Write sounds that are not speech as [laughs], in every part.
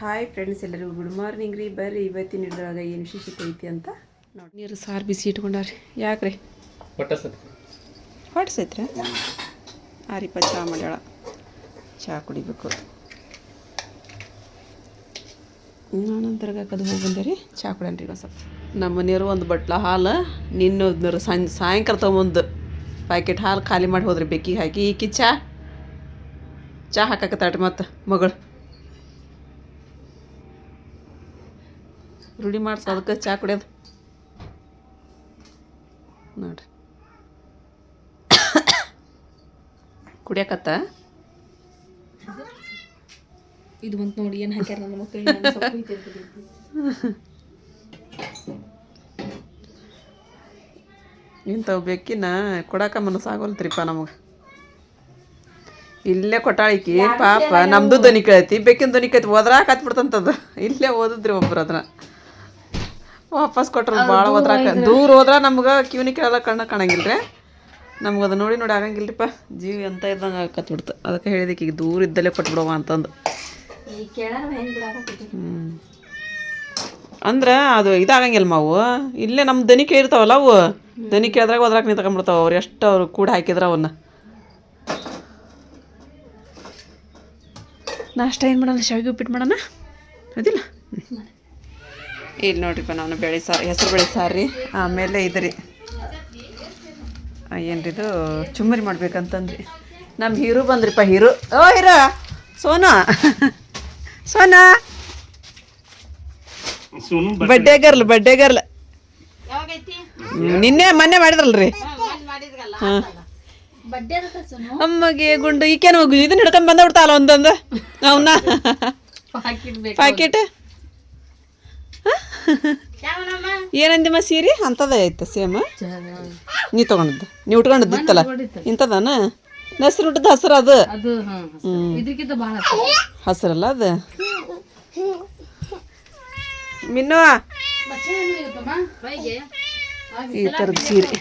Hi friends ಎಲ್ಲರಿಗೂ good morning ರೀ. ಬರ್ರಿ, ಇವತ್ತಿನ ಹಿಡಿದ್ರಾಗ ಏನು ವಿಶೇಷತೆ ಐತಿ ಅಂತ ನೋಡಿ ನೀರು ಸಾರು ಬಿಸಿ ಇಟ್ಕೊಂಡಾರಿ ಯಾಕ್ರಿ? ಹೊಟ್ಟಸೈತ್ರಿ ಆರಿಪ್ಪ ಆರಿಪ ಚಹಾ ಮಾಡ್ಯಾಳ. ಚಹಾ ಕುಡಿಬೇಕು. ನಾನು ದರ್ಗಾಕದು ಹೋಗಿ ರೀ. ಚಹಾ ಕುಡಿಯನ್ರಿ ಒಂದು ಸ್ವಲ್ಪ. ನಮ್ಮ ಮನೆಯವರು ಒಂದು ಬಟ್ಲ ಹಾಲು, ನಿನ್ನ ಸಂಜೆ ಸಾಯಂಕಾಲ ತೊಗೊಂಬಂದು ಪ್ಯಾಕೆಟ್ ಹಾಲು ಖಾಲಿ ಮಾಡಿ ಹೋದ್ರಿ ಬೆಕ್ಕಿಗೆ ಹಾಕಿ. ಈಕಿ ಚಹಾ ಚಹಾ ಹಾಕಕತ್ತಾಳ್ರಿ ಮತ್ತು ಮಗಳು. ರೂಢಿ ಮಾಡ್ಸ ಅದಕ್ಕೆ ಚಹಾ ಕುಡಿಯೋದು. ನೋಡ್ರಿ. ಕುಡಿಯಕತ್ತ? ಇದು ಬಂತು ನೋಡಿ ಏನು ಹಾಕ್ಯಾರ ನನ್ನ ಮಕ್ಕಳಿಗೆ ಇಂಥವು ಬೆಕ್ಕಿನ ಕೊಡಾಕ ಮನಸ್ಸಾಗೋಲ್ತ್ರಿಪ್ಪ ನಮಗೆ. ಇಲ್ಲೇ ಕೊಟ್ಟಾಳಿಕಿ ಪಾಪ ನಮ್ದು ಧ್ವನಿ ಕೇಳೈತಿ ಬೆಕ್ಕಿನ ಧ್ವನಿ ಕೇಳ್ತಿ ಓದ್ರಾಕ ಹತ್ಬಿಡ್ತಂತದ. ಇಲ್ಲೇ ಓದಿದ್ರಿ ಒಬ್ರು ಅದನ್ನ ವಾಪಸ್ ಕೊಟ್ರ ಭಾಳ ಹೋದ್ರ ದೂರ ಹೋದ್ರ ನಮ್ಗೆ ಕ್ಯೂನಿ ಕೇಳಲ್ಲ ಕಣ್ಣ ಕಾಣಂಗಿಲ್ರಿ. ನಮ್ಗೆ ಅದು ನೋಡಿ ನೋಡಿ ಆಗಂಗಿಲ್ರಿಪ್ಪ. ಜೀವಿ ಎಂತ ಇದ್ದಂಗೆ ಕತ್ಬಿಡ್ತು ಅದಕ್ಕೆ ಹೇಳಿದಕ್ಕೆ ಈಗ ದೂರ ಇದ್ದಲ್ಲೇ ಕೊಟ್ಬಿಡವ ಅಂತಂದು. ಅಂದ್ರೆ ಅದು ಇದಾಗಂಗಿಲ್ಲ ಮಾವು. ಇಲ್ಲೇ ನಮ್ಮ ದನಿ ಕೇಳಿರ್ತಾವಲ್ಲ ಅವು. ದನಿ ಕೇಳಿದ್ರಾಗ ಹೋದ್ರಾಗ ನಿಂತ್ಕೊಂಡ್ಬಿಡ್ತಾವ ಅವ್ರು. ಎಷ್ಟು ಅವ್ರು ಕೂಡ ಹಾಕಿದ್ರ ಅವನ್ನ. ನಾಷ್ಟ ಏನು ಮಾಡೋಣ ಶಾವಿಗೆ ಉಪ್ಪಿಟ್ಟು ಮಾಡೋಣ? ಅದಿಲ್ಲ? ಇಲ್ಲಿ ನೋಡ್ರಿಪ್ಪ ನಾನು ಬೆಳೆ ಸಾರು ಹೆಸರು ಬೇಳೆ ಸಾರು ರೀ ಆಮೇಲೆ ಇದು ರೀ ಏನ್ರಿದು ಚುಮ್ಮರಿ ಮಾಡ್ಬೇಕಂತಂದ್ರಿ. ನಮ್ಮ ಹೀರೋ ಬಂದ್ರಿಪ್ಪ ಹೀರು. ಓ ಹೀರೋ! ಸೋನಾ. ಸೋನಾ! ಬಡ್ಡೆ ಗರ್ಲ್ ಬಡ್ಡೆ ಗರ್ಲ್ ನಿನ್ನೆ ಮೊನ್ನೆ ಮಾಡಿದ್ರಲ್ರಿ. ಹಾ. ಅಮ್ಮಗೆ ಗುಂಡು ಈಕೇನು ಇದನ್ನ ಹಿಡ್ಕೊಂಡ್ ಬಂದ ಬಿಡ್ತಾಳ ಒಂದೊಂದು? ಅವನ್ನ? ಪಾಕೆಟ್ ಪ್ಯಾಕೆಟ್ ಏನಂದಿಮ್ಮ ಸೀರೆ ಅಂತದ ಐತೆ ಸೇಮ್ ನೀ ತಗೊಂಡದ್ದು ನೀ ಉಟ್ಕೊಂಡದ್ದು ಇತ್ತಲ್ಲ ಇಂಥದನ ಹೆಸ್ರು ಹುಟ್ಟದ ಹಸ್ರು ಅದು ಹಸ್ರಲ್ಲ ಅದು ಮಿನ್ನು ಈ ಥರದ ಸೀರೆ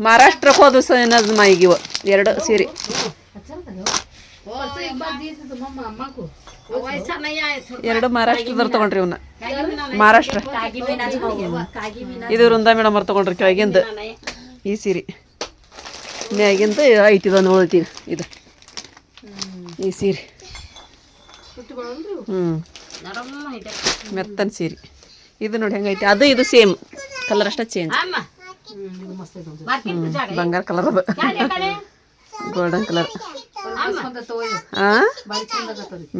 ಮಹಾರಾಷ್ಟ್ರಕ್ಕೆ ಹೋದ ಏನದು ಮೈಗಿವ ಎರಡು ಸೀರೆ ಎರಡು ಮಹಾರಾಷ್ಟ್ರದವ್ರು ತಗೊಂಡ್ರಿ ಇವನ್ನ ಮಹಾರಾಷ್ಟ್ರ. ಇದು ವೃಂದಾ ಮೇಡಮ್ ಅವ್ರು ತಗೊಂಡ್ರಿ ಕೆಳಗಿಂದ. ಈ ಸೀರೆ. ಮ್ಯಾಗಿಂದ ಐತಿ ನೋಡ್ತೀವಿ ಇದು. ಈ ಸೀರೆ. ಹ್ಞೂ ಮೆತ್ತನ ಸೀರೆ. ಇದು ನೋಡಿ ಹೆಂಗೈತಿ. ಅದು ಇದು ಸೇಮ್. ಕಲರ್ ಅಷ್ಟೇ ಚೇಂಜ್ ಬಂಗಾರ ಕಲರ್ ಅದು. ಗೋಲ್ಡನ್ ಕಲರ್ ಆ?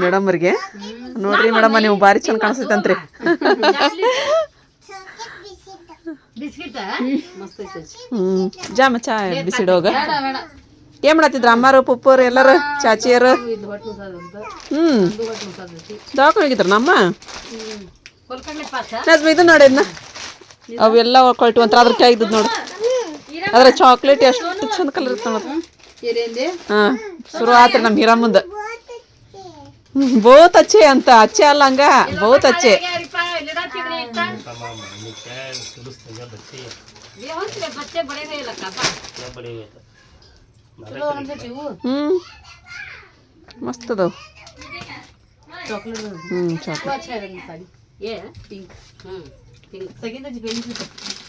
ಮೇಡಮ್ ಅವ್ರಿಗೆ? ನೋಡ್ರಿ ಮೇಡಮ್ ನೀವು ಭಾರಿ ಚಂದ ಕಾಣಿಸ್ತೈತಂತ್ರಿ. ಹ್ಞೂ ಜಾಮ ಚಾ ಬಿಸಿಡೋಗ ಏನ್ ಮಾಡತ್ತಿದ್ರ ಅಮ್ಮಾರು ಪುಪ್ಪರು ಎಲ್ಲಾರು ಚಾಚಿಯರು? ಹ್ಮ್. ದವಾಖಾನೆ ಹೋಗಿದ್ರ ನಮ್ಮ? ಇದು ನೋಡಿದ್ನ ಅವೆಲ್ಲ ಕೊಟ್ಟು ಅಂತ ಅದ್ರ ಕೈ ಇದ್ ನೋಡು. ಅದ್ರ ಚಾಕ್ಲೇಟ್ ಎಷ್ಟು ಚಂದ ಕಲರ್ ಇರ್ತಾವ ಹಾ ಶುರು ಆತ್ರಿ ನಮ್ಮ ಹಿರಮ್ಮಂದ ಬಹುತ್ ಅಚ್ಚೆ ಅಂತ ಅಚ್ಚೆ ಅಲ್ಲ ಹಂಗ ಬಹುತ್ ಅಚ್ಚೆ ಹ್ಮ್ ಮಸ್ತ್ ಅದಾವ ಹ್ಮ್ ಚಾಕ್ಲೇಟ್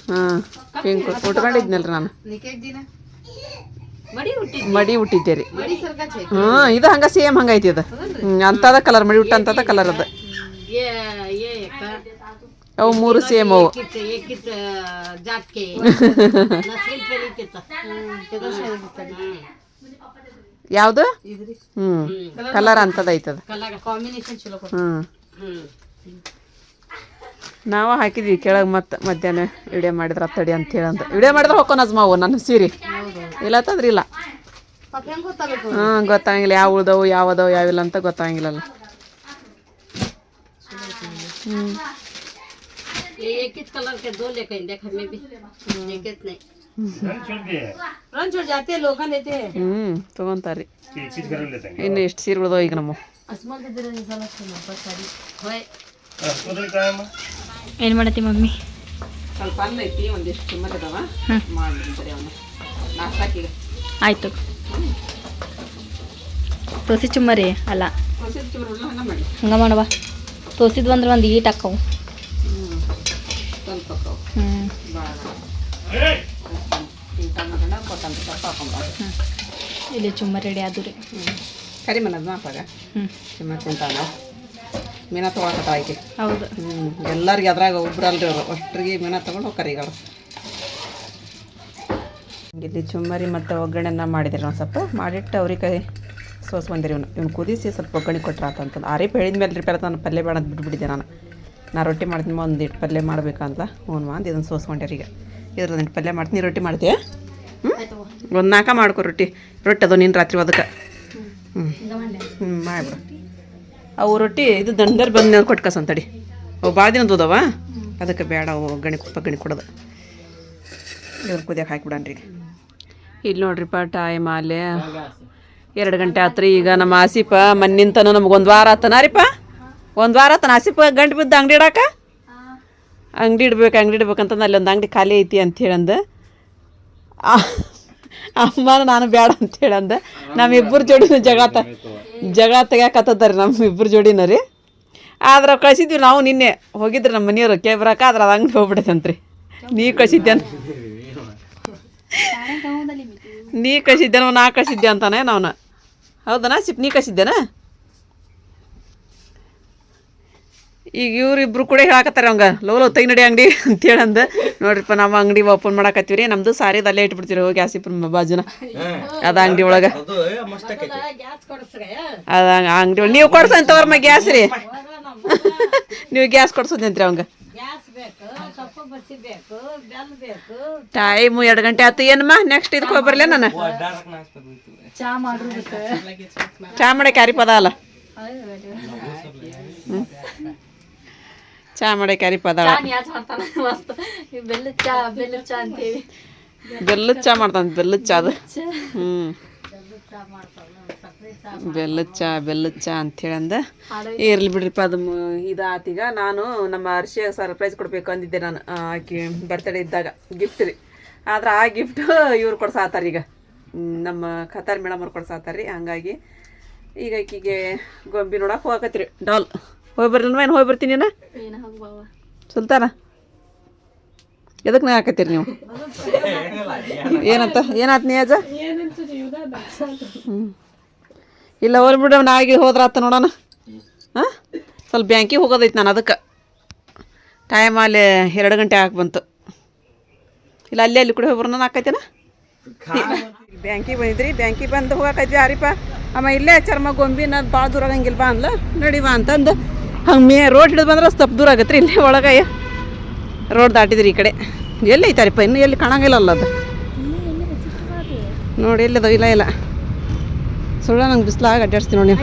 ಹಾ ಪಿಂಕ್ ಉಟ್ಕೊಂಡಿದ್ನಲ್ರಿ ನಾನು ಮಡಿ ಹುಟ್ಟಿದ್ದೆ ರೀ ಹ್ಮ್ ಇದು ಹಂಗ ಸೇಮ್ ಹಂಗೈತಿ ಇದು. ಅಂತದ ಕಲರ್ ಮಡಿ ಹುಟ್ಟ ಅಂತದ ಕಲರ್ ಅದ ಅವು ಮೂರು ಸೇಮ್ ಅವು. [laughs] ಯಾವ್ದು? ಹ್ಮ್ ಕಲರ್ ಅಂತದ ಐತದ. ಹ್ಮ್. ನಾವ ಹಾಕಿದ್ವಿ ಕೆಳಗೆ ಮತ್ತೆ ಮಧ್ಯಾಹ್ನ ವಿಡಿಯೋ ಮಾಡಿದ್ರ ತಡಿ ಅಂತ. ಹೇಳಂತ ವಿಡಿಯೋ ಮಾಡಿದ್ರೆ ಅಜ್ಮಾವು ನನ್ನ ಸೀರೆ. ಇಲ್ಲ ತಂದ್ರೆ ಇಲ್ಲ ಪಾಪ ಹೆಂಗ್ ಗೊತ್ತಾಗಬೇಕು ಹಾಂ ಗೊತ್ತಾಗಿಲ್ಲ ಯಾವ ಉಳ್ದವು ಯಾವದವು ಯಾವಿಲ್ಲ ಅಂತ ಗೊತ್ತಾಗಿಲ್ಲಲ್ಲ ಹ್ಞೂ एक एक कलर के दो लेकर देख हमें भी एक एक नहीं छोड़ रन छोड़ जाते हैं लोग लेते हैं ಹ್ಞೂ ತೊಗೊಂತಾರ್ರಿ के चीज घर लेते हैं ಇನ್ನು ಎಷ್ಟು ಸೀರೆ ಉಳ್ದವು ಈಗ ನಮ್ಮ असमान के दिल में साला सुना पर साड़ी होए उधर का है ಏನು ಮಾಡತ್ತಿ ಮಮ್ಮಿ ಸ್ವಲ್ಪ ಅಲ್ಲ ಐತಿ ಒಂದಿಷ್ಟು ಸುಮ್ಮನೆ ಅದಾವ ಮಾಡಿ ಅವನ್ನ ನಾಷ್ಟಾಕೀಗ ಆಯ್ತು. ತೋಸಿ ಚುಮ್ಮರಿ ಅಲ್ಲ. ಹಂಗೆ ಮಾಡಿ. ಹಂಗ ಮಾಡವ ತೋಸಿದ್ವು ಅಂದ್ರೆ ಒಂದು ಈಟ್ ಹಾಕವು. ಇಲ್ಲಿ ಚುಮ್ಮ ರೆಡಿ ಆದು ರೀ ಕರಿಮನದ ಮಾಪಾಗ ಹ್ಞೂ ಚುಮ್ಮ ತಿಂತಾನ ಮೀನ ತೊಗೊಳಕತ್ತ ಆಯ್ಕೆ ಹೌದು. ಹ್ಞೂ ಎಲ್ಲರಿಗೆ ಅದ್ರಾಗ ಒಬ್ರಲ್ರಿ ಅವರು. ಅಷ್ಟರಿಗೆ ಮೀನ ತೊಗೊಂಡು ಈಗ ಅವ್ರು ಇಲ್ಲಿ ಚುಮ್ಮರಿ ಮತ್ತು ಒಗ್ಗರಣೆನ ಮಾಡಿದ್ರಿ ಒಂದು ಸ್ವಲ್ಪ ಮಾಡಿಟ್ಟು ಅವ್ರಿಗೆ ಸೋಸ್ಕೊಂದಿರಿ ಇವನು. ಇವ್ನು ಕುದಿಸಿ ಸ್ವಲ್ಪ ಒಗ್ಗರಣೆ ಕೊಟ್ರೆ ಆತಂತಂದು ಆರಿಪ್ ಹೇಳಿದ ಮೇಲೆ ರಿಪೇರ್ ನಾನು ಪಲ್ಯ ಬೇಡ ಅಂತ ಬಿಟ್ಬಿಟ್ಟಿದ್ದೆ ನಾನು. ನಾ ರೊಟ್ಟಿ ಮಾಡ್ತೀನಿ ಒಂದು ಇಟ್ಟು ಪಲ್ಯ ಮಾಡ್ಬೇಕಂತ ಹ್ಞೂ ಅಂತ ಇದನ್ನು ಸೋಸ್ಕೊಂಡ್ಯಾರ ಈಗ. ಇದ್ರ ಇಟ್ಟು ಪಲ್ಯ ಮಾಡ್ತೀನಿ. ರೊಟ್ಟಿ ಮಾಡ್ತೀಯ? ಹ್ಞೂ ಒಂದು ನಾಲ್ಕ ಮಾಡ್ಕೊ ರೊಟ್ಟಿ. ರೊಟ್ಟಿ ಅದು ನೀನು ರಾತ್ರಿ ಅದಕ್ಕೆ ಹ್ಞೂ ಹ್ಞೂ ಮಾಡಿಬಿಡು. ಅವು ರೊಟ್ಟಿ ಇದು ದಂಡರ್ ಬಂದು ಕೊಟ್ಟು ಅಂತಡಿ ಅವು ಭಾಳ ದಿನ ದೂದವ ಅದಕ್ಕೆ ಬೇಡ ಅವು ಒಗ್ಗರಣೆ ಗಣಿ ಕೊಡೋದು. ಇವ್ರು ಕುದಿಯಕ್ಕೆ ಹಾಕಿಬಿಡನ್ರಿ ಈಗ. ಇಲ್ಲಿ ನೋಡ್ರಿಪ್ಪ ಟೈಮ್ ಅಲ್ಲೇ ಎರಡು ಗಂಟೆ ಆತ್ರಿ ಈಗ ನಮ್ಮ ಆಸಿಪ ಮನ್ನಿಂತನ ನಮ್ಗೆ ಒಂದು ವಾರ ಆತನ ರೀಪ ಒಂದು ವಾರ ಆತನ ಆಸಿಪ ಗಂಟು ಬಿದ್ದು ಅಂಗಡಿ ಇಡಾಕ? ಅಂಗಡಿ ಇಡ್ಬೇಕು ಅಂಗಡಿ ಇಡ್ಬೇಕಂತಂದು ಅಲ್ಲಿ ಒಂದು ಅಂಗಡಿ ಖಾಲಿ ಐತಿ ಅಂತ ಹೇಳಂದ. ಅಮ್ಮ ನಾನು ಬೇಡ ಅಂತ ಹೇಳಂದ. ನಮ್ಮಿಬ್ಬರು ಜೋಡಿನ ಜಗಾತ ಜಗ ತೆಗ್ಯಾಕತ್ತದ್ರಿ ನಮ್ಮ ಇಬ್ಬರ ಜೋಡಿನ ರೀ. ಆದ್ರೆ ಕಳಿಸಿದ್ವಿ ನಾವು ನಿನ್ನೆ ಹೋಗಿದ್ರಿ ನಮ್ಮ ಮನೆಯವರು ಕೇಬ್ರಾಕ ಆದ್ರೆ ಅದು ಅಂಗಡಿ ಹೋಗ್ಬಿಡೈತಂತ್ರಿ ನೀ ಕಳಿಸಿದ್ದೇನ ನೀ ಕಳಿಸಿದ್ದೇನೋ ನಾ ಕಳಿಸಿದ್ದೆ ಅಂತಾನೆ ನಾನು ಹೌದನಾ ಸಿಪ್ ನೀ ಕಳಿಸಿದ್ದೇನ? ಈಗ ಇವ್ರಿಬ್ರು ಕೂಡ ಹೇಳಕತ್ತಾರೆ ಅವಂಗ ಲೋ ಲೋ ತೈ ನಡಿ ಅಂಗಡಿ ಅಂತೇಳಿ ಅಂದ ನೋಡ್ರಿಪ್ಪ ನಾವು ಅಂಗಡಿ ಓಪನ್ ಮಾಡಕತ್ತೀವಿ ರೀ ನಮ್ದು ಸಾರಿದ ಅಲ್ಲೇ ಇಟ್ಬಿಡ್ತೀರಿ ಹೋಗಿ ಆಸಿಪುರ ಬಾಜುನ. ಅದ ಅಂಗಡಿ ಒಳಗೆ. ಗ್ಯಾಸ್ ಅದ ಅಂಗಡಿ ಒಳಗೆ. ನೀವು ಕೊಡ್ಸಂತವ್ರಮ್ಮ ಗ್ಯಾಸ್ ರೀ. ನೀವು ಗ್ಯಾಸ್ ಕೊಡ್ಸೋದಂತ್ರಿ ಅವಂಗ. ಗ್ಯಾಸ್ ಬೇಕು ಸೊಪ್ಪು ಬಸಿ ಬೇಕು ಬೆಲ್ಲ ಬೇಕು. ಟೈಮು ಎರಡು ಗಂಟೆ ಆತು ಏನಮ್ಮ ನೆಕ್ಸ್ಟ್ ಇದಕ್ಕೆ ಹೋಗಿ ಬರಲೇ ನಾನು. ಚಾ ಮಾಡಕ್ಕೆ ಯಾರಿ ಪದ ಅಲ್ಲ? ಚಾ ಮಾಡಿ ಕರಿ ಪದ ಅಲ್ಲ. ಯಾಚ್ ಮಾಡ್ತಾನ? ಮಸ್ತ್. ಈ ಬೆಲ್ಲದ ಚಾ ಬೆಲ್ಲದ ಚಾ ಅಂತೇಳಿ ಬೆಲ್ಲದ ಚಾ ಮಾಡ್ತಾನೆ ಬೆಲ್ಲದ ಚಾ ಅದು. ಹ್ಞೂ ಬೆಲ್ಲದ ಚಾ ಬೆಲ್ಲದ ಚಾ ಅಂತೇಳಿ ಅಂದ ಇರ್ಲಿ ಬಿಡ್ರಿಪ್ಪ ಅದು ಇದಾತೀಗ ನಾನು ನಮ್ಮ ಅರ್ಶಿಯ ಸರ್ಪ್ರೈಸ್ ಕೊಡ್ಬೇಕು ಅಂದಿದ್ದೆ ನಾನು ಆಕಿ ಬರ್ತಡೇ ಇದ್ದಾಗ. ಗಿಫ್ಟ್ ರೀ. ಆದ್ರೆ ಆ ಗಿಫ್ಟ್ ಇವ್ರು ಕೊಡ್ಸಾತಾರ ಈಗ. ನಮ್ಮ ಖತಾರ್ ಮೇಡಮ್ ಅವ್ರು ಕೊಡ್ಸಾತಾರ ರೀ. ಹಂಗಾಗಿ ಈಗ ಆಕಿಗೆ ಗೊಂಬಿ ನೋಡಕ್ಕೆ ಹೋಗಕತ್ರಿ ಡಾಲ್. ಹೋಗಿ ಬರ್ನ ಏನು ಹೋಗಿ ಬರ್ತೀನಿ ನಾ ಏನ ಹೋಗ್ಬಾವ ಸುಲ್ತಾನ? ಎದಕ್ಕೆ ನಾ ಹಾಕತ್ತೀರಿ ನೀವು? ಏನಂತ? ಏನಾತ್ ನೀ ಅಜ್ಜ? ಹ್ಞೂ ಇಲ್ಲ ಹೋಗ್ಲಿ ಬಿಡ ನಾಳೆಗೆ ಹೋದ್ರ ಆತ ನೋಡೋಣ. ಹಾಂ? ಸ್ವಲ್ಪ ಬ್ಯಾಂಕಿಗೆ ಹೋಗೋದೈತೆ ನಾನು ಅದಕ್ಕೆ. ಟೈಮ್ ಅಲ್ಲಿ ಎರಡು ಗಂಟೆ ಆಗಿ ಬಂತು. ಇಲ್ಲ ಅಲ್ಲೇ ಅಲ್ಲಿ ಕೂಡ ಹೋಗಿ ಬರೋಣ ಹಾಕೈತೇನ? ಬ್ಯಾಂಕಿಗೆ ಬಂದಿದ್ರಿ ಬ್ಯಾಂಕಿಗೆ ಬಂದು ಹೋಗಕೈತಿ ಯಾರಿಪ್ಪ? ಅಮ್ಮ ಇಲ್ಲೇ ಚರ್ಮ ಗೊಂಬಿನ ಭಾಳ ದೂರ ಹಂಗಿಲ್ಲ ಬಾ ಅಂದ್ಲ? ನಡಿ ಬಾ ಅಂತಂದು. ಹಂಗೆ ಮೇ ರೋಡ್ ಹಿಡಿದು ಬಂದ್ರೆ ಸ್ವಲ್ಪ ದೂರ ಆಗತ್ತೆ ರೀ. ಇಲ್ಲೇ ಒಳಗೆ ರೋಡ್ ದಾಟಿದ್ರಿ ಈ ಕಡೆ. ಎಲ್ಲಿ ಐತಾರಿಪ್ಪ? ಇನ್ನು ಎಲ್ಲಿ ಕಾಣಂಗಿಲ್ಲ ಅಲ್ಲ ಅದು? ನೋಡಿ ಎಲ್ಲಿದ? ಇಲ್ಲ ಇಲ್ಲ. ಸುಳ್ಳ ನಂಗೆ ಬಿಸಿಲಾಗ ಅಡ್ಡಾಡ್ಸ್ತೀನಿ ನೋಡಿ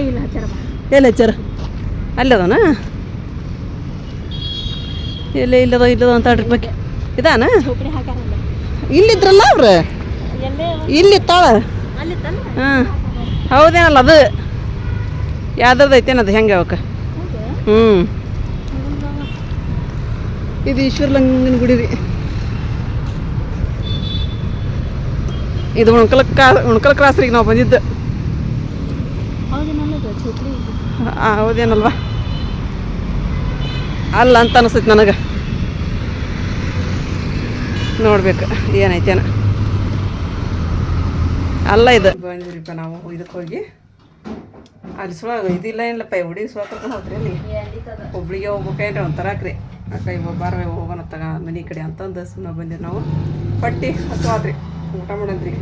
ಎಲ್ಲ ಹಚ್ಚಾರ? ಅಲ್ಲದನ? ಎಲ್ಲೇ ಇಲ್ಲದ ಇಲ್ಲದ ಅಂತ ಅಡ್ರಿ ಬಗ್ಗೆ. ಇದಾನ? ಇಲ್ಲಿದ್ರಲ್ಲ ಅವ್ರ? ಇಲ್ಲಿ ತಾಳ? ಹಾಂ. ಹೌದೇನಲ್ಲ ಅದು? ಯಾವ್ದಾರ್ದು ಐತೇನದು ಹೆಂಗೆ ಅವಕ್ಕೆ? ಹ್ಞೂ ಇದು ಈಶ್ವರಲಿಂಗನ ಗುಡಿ ರೀ. ಇದು ಉಣ್ಕಲ್ ಕಾ ಉಣ್ಕಲ್ ಕ್ರಾಸ್ ರೀ ನಾವು ಬಂದಿದ್ದು. ಹಾಂ ಹೌದೇನಲ್ವಾ? ಅಲ್ಲ ಅಂತ ಅನಿಸ್ತೈತಿ ನನಗೆ. ನೋಡ್ಬೇಕು ಏನೈತೇನ. ಅಲ್ಲ ಇದು. ಬಂದಿರಿಪ್ಪ ನಾವು ಇದಕ್ಕೆ ಹೋಗಿ. ಅಲ್ಲಿ ಸುಳ ಇದಿಲ್ಲ ಏನಿಲ್ಲಪ್ಪ ಹುಡಿ ಸುಳ ಕರ್ಕೊಂಡು ಹೋಗ್ರಿ ಅಲ್ಲಿ? ಒಬ್ಳಿಗೆ ಹೋಗ್ಬೇಕೇನ್ರಿ ಒಂಥರಾಕ್ರಿ ಅಕ್ಕ ಇವಾಗ ಬಾರ ಹೋಗೋಣ ತಗ, ಮನೆ ಕಡೆ ಅಂತಂದು ಸುಮ್ಮನೆ ಬಂದಿರಿ ನಾವು. ಪಟ್ಟಿ ಹಸುವಾದ್ರಿ ಊಟ ಮಾಡಂತ್ರಿ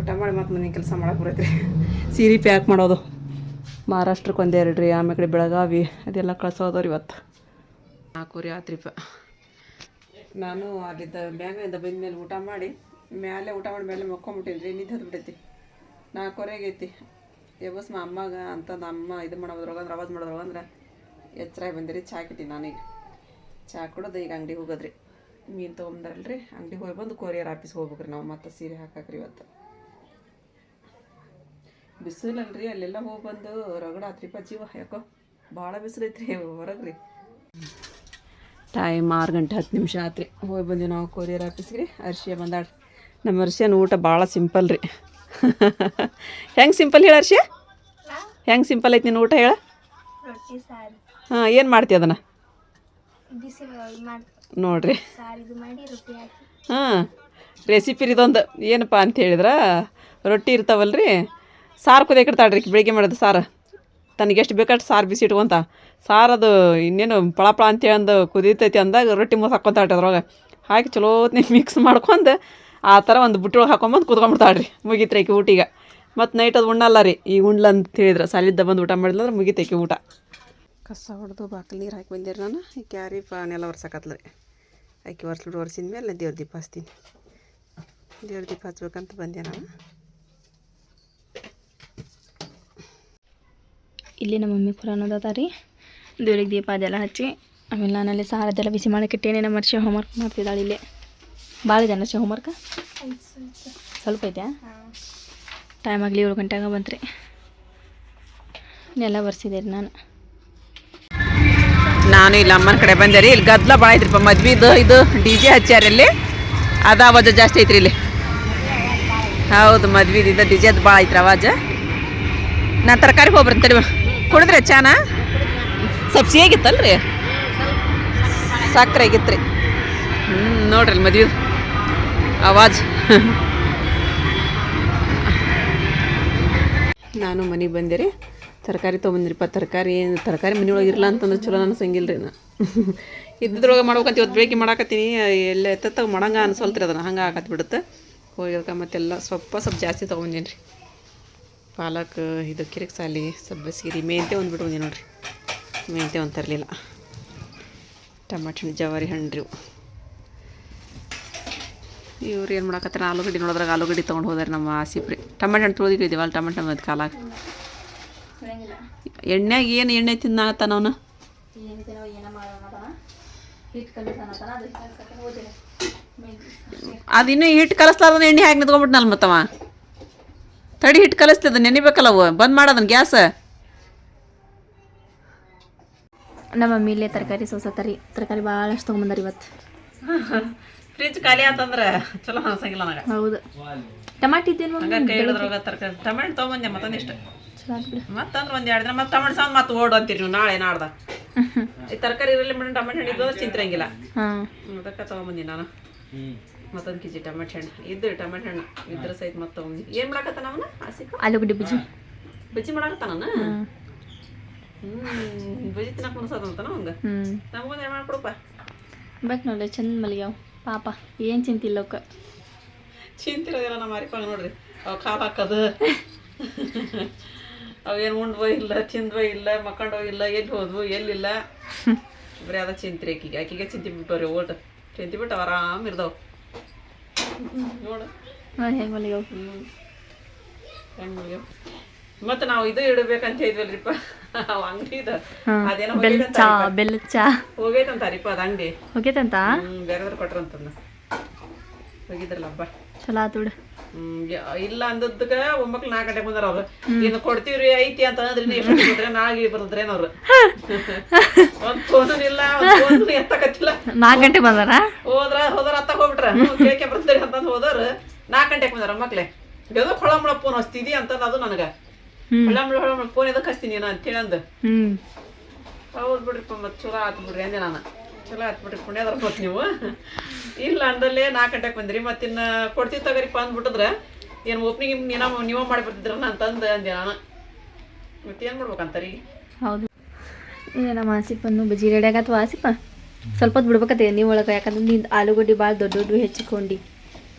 ಊಟ ಮಾಡಿ ಮತ್ತು ಮನೆ ಕೆಲಸ ಮಾಡಕ್ಕೆ ಬರೈತ್ರಿ. ಸೀರೆ ಪ್ಯಾಕ್ ಮಾಡೋದು. ಮಹಾರಾಷ್ಟ್ರಕ್ಕೆ ಒಂದೆರಡು ರೀ ಆಮೇಲೆ ಬೆಳಗಾವಿ, ಅದೆಲ್ಲ ಕಳ್ಸೋದವ್ರಿ ಇವತ್ತು. ನಾಲ್ಕು ರೀ ಪ ನಾನು ಅಲ್ಲಿದ್ದ ಬ್ಯಾಂಗಿಂದ ಬಂದ ಮೇಲೆ ಊಟ ಮಾಡಿ, ಮ್ಯಾಲೆ ಊಟ ಮಾಡಿ ಮೇಲೆ ಮಕ್ಕೊಂಬಿಟ್ಟಿನಿ ರೀ ನಿದ್ದೆ ಹತ್ಬಿಟ್ಟೈತಿ. ನಾಲ್ಕೂವರೆಗೆ ಐತಿ. ಯಬಸ್ ಮಾ ಅಮ್ಮಗೆ ಅಂತ ನಮ್ಮ ಇದು ಮಾಡೋದ್ರೊಳಗ ಅಂದ್ರೆ ಅವಾಜ್ ಮಾಡೋದ್ರೊಳಗ ಅಂದ್ರೆ ಎಚ್ಚರಾಗಿ ಬಂದಿರಿ ಚಾ ಕಿಟ್ಟಿ ನಾನೀಗ ಚಾ ಕೊಡೋದು ಈಗ ಅಂಗಡಿ ಹೋಗೋದ್ರಿ ಮೀನು ತೊಗೊಂಬಂದ್ರಲ್ರಿ ಅಂಗಡಿ ಹೋಗಿ ಬಂದು ಕೊರಿಯರ್ ಆಫೀಸ್ ಹೋಗ್ಬೇಕ್ರಿ ನಾವು ಮತ್ತೆ ಸೀರೆ ಹಾಕಾಕ್ರಿ ಇವತ್ತು ಬಿಸಿಲಲ್ರಿ ಅಲ್ಲೆಲ್ಲ ಹೋಗಿ ಬಂದು ರಗಡ ಆತ್ರಿಪ್ಪ ಜೀವ ಯಾಕೋ ಭಾಳ ಬಿಸಿಲು ಐತ್ರಿ ಹೊರಗೆ ರೀ ಟೈಮ್ ಆರು ಗಂಟೆ ಹತ್ತು ನಿಮಿಷ ಆತ್ರಿ ಹೋಗಿ ಬಂದೀವಿ ನಾವು ಕೊರಿಯರ್ ಆಫೀಸ್ಗೆ ಅರ್ಶಿಯ ಬಂದಾಳ ನಮ್ಮ ಅರ್ಶಿಯನ ಊಟ ಭಾಳ ಸಿಂಪಲ್ ರೀ [laughs] ಹೆಂಗೆ ಸಿಂಪಲ್ ಹೇಳ ಹರ್ಷ? ಹೆಂಗೆ ಸಿಂಪಲ್ ಐತಿ ನಿನ್ನ ಊಟ ಹೇಳ? ಹಾಂ ಏನು ಮಾಡ್ತಿ ಅದನ್ನು? ನೋಡ್ರಿ. ಹಾಂ ರೆಸಿಪಿ ಇದೊಂದು. ಏನಪ್ಪ ಅಂತ ಹೇಳಿದ್ರೆ ರೊಟ್ಟಿ ಇರ್ತಾವಲ್ರಿ. ಸಾರು ಕುದಿಯಕಿರ್ತಾಳ್ರಿ ಬೆಳಿಗ್ಗೆ ಮಾಡೋದು ಸಾರು. ತನಗೆ ಎಷ್ಟು ಬೇಕಾಷ್ಟು ಸಾರು ಬಿಸಿ ಇಟ್ಕೊಂತ. ಸಾರು ಅದು ಇನ್ನೇನು ಪಳ ಪಳ ಅಂತೇಳಿ ಅಂದು ಕುದೀತೈತಿ ಅಂದಾಗ ರೊಟ್ಟಿ ಮೂಸ ಹಾಕ್ಕೊಂತಾಳ್ರಿ ಅದ್ರೊಳಗೆ. ಹಾಕಿ ಚಲೋ ಮಿಕ್ಸ್ ಮಾಡ್ಕೊಂಡು ಆ ಥರ ಒಂದು ಬುಟ್ಟೊಳಗೆ ಹಾಕೊಂಬಂದು ಕುತ್ಕೊಂಡ್ಬಿಡ್ತಾಳ್ರಿ. ಮುಗೀತ್ರಿ ಈಕೆ ಊಟಿಗೆ ಮತ್ತು ನೈಟ್ ಅದು ಉಣ್ಣಲ್ಲ ರೀ. ಈಗ ಉಣ್ಲ ಅಂತ ಹೇಳಿದ್ರೆ ಸಾಲಿದ್ದ ಬಂದು ಊಟ ಮಾಡಿದ್ರೆ ಮುಗೀತೈಕಿ ಊಟ. ಕಸ ಹೊಡೆದು ಬಾಕಲ್ ನೀರು ಹಾಕಿ ಬಂದಿರಿ ನಾನು. ಈ ಕ್ಯಾರಿ ಪಾನೆಲ್ಲ ಒರ್ಸಕತ್ಲ ರೀ. ಆಕೆ ಒರ್ಸ್ಬಿಟ್ಟು ಒರ್ಸಿದ ಮೇಲೆ ದೇವ್ರ ದೀಪ ಹಚ್ತೀನಿ. ದೇವ್ರ ದೀಪ ಹಚ್ಬೇಕಂತ ಬಂದೆ ನಾನು. ಇಲ್ಲಿ ನಮ್ಮ ಮಮ್ಮಿ ಪುರಾಣದ ಅದ ರೀ. ದೇವ್ರಿಗೆ ದೀಪ ಅದೆಲ್ಲ ಹಚ್ಚಿ ಆಮೇಲೆ ನಾನಲ್ಲಿ ಸಾರದೆಲ್ಲ ಬಿಸಿ ಮಾಡಕ್ಕೆ ಇಟ್ಟೇನೆ ನಮ್ಮ ವರ್ಷ ಹೋಮ್ವರ್ಕ್ ಮಾಡ್ತಿದ್ದಾಳೆ ಇಲ್ಲೇ. ಭಾಳ ಜನ ವರ್ಷ ಹೋಮ್ವರ್ಕ್ ಸ್ವಲ್ಪ ಐತೆ ಟೈಮ್ ಆಗಲಿ ಏಳು ಗಂಟೆಗೆ ಬಂತ್ರಿ. ಎಲ್ಲ ಬರ್ಸಿದೆ ರೀ ನಾನು. ನಾನು ಇಲ್ಲಿ ಅಮ್ಮನ ಕಡೆ ಬಂದೆ ರೀ. ಇಲ್ಲಿ ಗದ್ದಲ ಭಾಳ ಐತ್ರಿಪ್ಪ ಮದ್ವಿದು ಇದು ಡಿ ಜೆ ಹಚ್ಚಾರ ಇಲ್ಲಿ. ಅದ ಆವಾಜ ಜಾಸ್ತಿ ಐತ್ರಿ ಇಲ್ಲಿ. ಹೌದು ಮದ್ವಿದಿಂದ ಡಿ ಜೆದು ಭಾಳ ಐತ್ರಿ ಆವಾಜ ನಾ ತರಕಾರಿ ಹೋಗ್ಬರ್ತೀನಿ ತಡಿ ಕುಡಿದ್ರೆ ಚಾನಾ ಸ್ವಲ್ಪ ಸಿಹಿಯಾಗಿತ್ತಲ್ರಿ ಸಕ್ಕರೆ ಆಗಿತ್ತು ರೀ ಹ್ಞೂ ನೋಡ್ರಿ ಅಲ್ಲಿ ಆವಾಜ್ ನಾನು ಮನೆಗೆ ಬಂದೆ ರೀ. ತರಕಾರಿ ತೊಗೊಂಬಂದ್ರಿಪ್ಪ ತರಕಾರಿ, ಏನು ತರಕಾರಿ ಮನೆಯೊಳಗೆ ಇರಲ್ಲ ಅಂತಂದ್ರೆ ಚಲೋ ಅನ್ಸಂಗಿಲ್ಲ ರೀ ನಾ. ಇದ್ರೊಳಗೆ ಮಾಡ್ಬೇಕಂತ ಇವತ್ತು ಬೇಕಿ ಮಾಡಾಕತ್ತೀನಿ. ಎಲ್ಲ ಎತ್ತತ್ತಾಗ ಮಾಡಂಗ ಅನ್ಸೋಲ್ತ್ರಿ ಅದನ್ನು, ಹಂಗೆ ಆಗತ್ತೆ ಬಿಡುತ್ತೆ. ಹೋಗಿ ಅದಕ್ಕೆ ಮತ್ತೆಲ್ಲ ಸ್ವಲ್ಪ ಸ್ವಲ್ಪ ಜಾಸ್ತಿ ತೊಗೊಂಡೇನಿ ರೀ. ಪಾಲಕ್, ಇದು ಕಿರಿಕ್ ಸಾಲಿ, ಸಬ್ಬ ಸೀರೆ ಮೆಂತೆ ಒಂದು ಬಿಟ್ಟು ಬಂದೀನಿ ನೋಡ್ರಿ. ಮೆಂತೆ ಒಂದು ತರಲಿಲ್ಲ. ಟಮಾಟಿ ಜವಾರಿ ಹಣ್ಣು ರೀ ಇವ್ರು ಏನು ಮಾಡಕತ್ತಾರ? ಆಲೂಗಡ್ಡೆ ನೋಡಿದ್ರಾಗ ಆಲೂಗಡ್ಡೆ ತೊಗೊಂಡು ಹೋದಾರೆ ನಮ್ಮ ಆಸಿಪ್ರಿ ಟಮಾಟೆ ಹಣ್ಣು ತುಳಿದಿಟ್ಟಿದ್ದೀವಲ್ಲ ಅಲ್ಲಿ ಟಮಾಟೆ ಹಣ್ಣು ಅದು ಕಾಲಾಗ. ಎಣ್ಣೆಗೆ ಏನು ಎಣ್ಣೆ ತಿನ್ನಾಗತ್ತಾನ ಅವನು? ಅದು ಇನ್ನೂ ಹಿಟ್ಟು ಕಲಿಸ್ಲಾರ್ದ ಎಣ್ಣೆ ಹಾಕಿ ನಿಂತ್ಕೊಂಡ್ಬಿಟ್ನಲ್ಲ ಮತ್ತವ? ತಡಿ ಹಿಟ್ಟು ಕಲಿಸ್ತದ ನೆನಿಬೇಕಲ್ಲ ಅವು. ಬಂದ್ ಮಾಡೋದನ್ನ ಗ್ಯಾಸ್. ನಮ್ಮ ಮಮ್ಮಿ ಇಲ್ಲೇ ತರಕಾರಿ ತರಿ. ತರಕಾರಿ ಭಾಳಷ್ಟು ತೊಗೊಂಬಂದಾರ ಇವತ್ತು. [laughs] ಫ್ರಿಜ್ ಖಾಲಿ ಆತಂದ್ರ ಚಲೋ ಅನ್ಸಂಗಿಲ್ಲ ನನಗೆ. ಹೌದು. ಟಮಾಟಿ ಇದ್ದೇನು ತರಕಾರಿ ಟಮಾಟೆ ತೊಗೊಂಬಂದೆ ಮತ್ತೊಂದಿಷ್ಟು ಇಷ್ಟ. ಮತ್ತಂದ್ರೆ ಒಂದು ಎರಡು ದಿನ ಮತ್ತೆ ಟಮಾಟೆ ಸಾಂದ್ ಮತ್ತೆ ಓಡು ಅಂತೀರಿ ನೀವು ನಾಳೆ ನಾಡ್ದ. [laughs] ಈ ತರಕಾರಿ ಇರಲಿ ಮೇಡಮ್ ಟಮಾಟೆ ಹಣ್ಣು ಇದ್ದು ಚಿಂತಿರಂಗಿಲ್ಲ. ಅದಕ್ಕೆ ತೊಗೊಂಬಂದಿ ನಾನು. ಮತ್ತೊಂದು ಕೆಜಿ ಟಮಾಟೆ ಹಣ್ಣು. ಇದ್ದು ಟಮಾಟೆ ಹಣ್ಣು ಇದ್ರ ಸಹಿತ ಮತ್ತೆ ತೊಗೊಂಬಂದಿ ಏನು ಮಾಡಾಕತ್ತಾನ ಅವನ ಆಸಿಕ ಆಲೂಗಡ್ಡೆ ಬಜ್ಜಿ. ಬಜ್ಜಿ ಮಾಡಾಕತ್ತಾನ. ಹ್ಞೂ ಬಜ್ಜಿ ತಿನ್ನಕ್ಕೆ ಮುನ್ಸದಂತಾನ ಹಂಗೆ ನಮಗೊಂದು ಏನು ಮಾಡ್ಕೊಡಪ್ಪ? ಬೇಕು ನೋಡ್ರಿ ಚಂದ ಮಲಿಗ್ಯಾವ. ಪಾಪ ಏನು ಚಿಂತಿಲ್ಲ ಅವಕ್ಕೆ ಚಿಂತಿರೋದಿಲ್ಲ ನಮ್ಮ ಮಾರಿಪಾಗ ನೋಡ್ರಿ ಅವು ಕಾಲು ಹಾಕೋದು ಅವೇನು ಉಂಡ್ವೋ ಇಲ್ಲ ತಿಂದ್ವೋ ಇಲ್ಲ ಮಕ್ಕಂಡೋ ಇಲ್ಲ ಎಲ್ಲಿ ಹೋದ್ವು ಎಲ್ಲಿಲ್ಲ ಬರೀ ಅದ ಚಿಂತ್ರಿ ಆಕಿಗೆ ಆಕಿಗೆ ಚಿಂತಿ ಬಿಟ್ಟವ್ರಿ ಓಟ್ ಚಿಂತಿ ಬಿಟ್ಟು ಅವ ಆರಾಮ್ ಇರ್ದವು ನೋಡು ನೋಡಿ ಹೇಗೆ ಮಲಿಗ್ಯಾವ ಹ್ಞೂ ಹೆಂಗೆ ಮತ್ತೆ ನಾವು ಇದು ಇಡಬೇಕಂತ ಹೇಳಿದ್ವಲ್ರಿಪ್ಪ. ಅವು ಅಂಗಡಿ ಇದ. ಅದೇನೋ ಬೆಲ್ಲ ಚಾ ಬೆಲ್ಲದ ಚಾ. ಹೋಗೈತಂತಾರಿಪ್ಪ ಅದು ಅಂಗಡಿ. ಹೋಗೈತಂತ ಬೇರೆದ್ರು ಕೊಟ್ರಂತಂದ ಹೋಗಿದ್ರಲ್ಲ ಹಬ್ಬ. ಚಲೋ ಆತು ಬಿಡು. ಇಲ್ಲ ಅಂದದ್ದಕ್ಕ ಒಂಬಕ್ಳು ನಾಲ್ಕು ಗಂಟೆ ಬಂದಾರ ಅವ್ರು. ಇನ್ನು ಕೊಡ್ತೀವ್ರಿ ಐತಿ ಅಂತ ಅಂದ್ರೆ ಎಷ್ಟು ಬಂದ್ರೆ ನಾಳೆ ಬರ್ತದ್ರೇನ ಅವ್ರು. [laughs] ಒಂದ್ ಫೋನು ಇಲ್ಲ ಒಂದು ಫೋನು ಎತ್ತಕತ್ತಿಲ್ಲ. ನಾಲ್ಕು ಗಂಟೆ ಬಂದಾರ? ಹೋದ್ರ ಹೋದ್ರ ಅತ್ತ ಹೋಗ್ಬಿಟ್ರ. ಕೇಳ್ಕೆ ಬರ್ತೀರಿ ಅಂತಂದು ಹೋದವ್ರು. ನಾಲ್ಕು ಗಂಟೆಗೆ ಬಂದಾರ ಮಕ್ಳೆ ಯಾವುದೋ ಹೊಳಮಳ ಫೋನ್ ಹಚ್ತಿದಿ ಅಂತಂದು ಅದು ನನಗ. ಹ್ಮ್. ಹೊಳಮಳ ಹೊಳಮಳ ಫೋನ್ ಎದಕ್ಕೆ ಹಚ್ತೀನಿ ಏನೋ ಅಂತೇಳಿ ಅಂದ. ಹ್ಞೂ ಹೌದು ಬಿಡ್ರಿಪ್ಪ ಮತ್ತೆ ಚಲೋ ಆತು ಬಿಡ್ರಿ ಅಂದೆ ನಾನು. ಚಲೋ ಆತು ಬಿಡ್ರಿ ಪುಣ್ಯದವ್ರ ಕೊಟ್ಟು ನೀವು. ಇಲ್ಲ ಅಂದಲ್ಲೇ ನಾಲ್ಕು ಗಂಟೆಗೆ ಬಂದ್ರಿ ಮತ್ತಿನ್ನು ಕೊಡ್ತೀವಿ ತಗೋರಿಪ್ಪ ಅಂದ್ಬಿಟ್ಟಿದ್ರೆ ಏನು ಓಪ್ನಿಂಗ್ ನೀನ ನೀವೇ ಮಾಡಿ ನಾನು ಅಂತಂದು ಅಂದೆ ನಾನು. ಮತ್ತೇನು ಮಾಡ್ಬೇಕಂತಾರೀ ಹೌದು. ಈಗ ನಮ್ಮ ಆಸಿಪನ್ನು ಬಜ್ಜಿ ರೆಡಿ ಆಗತ್ವ ಆಸಿಪ ಸ್ವಲ್ಪ ಹೊತ್ತು ಬಿಡ್ಬೇಕತ್ತೆ ಎಣ್ಣೆ ಒಳಗೆ ಯಾಕಂದ್ರೆ ನೀನು ಆಲೂಗಡ್ಡೆ ಭಾಳ ದೊಡ್ಡ ದೊಡ್ಡ ಹೆಚ್ಚಿಕೊಂಡು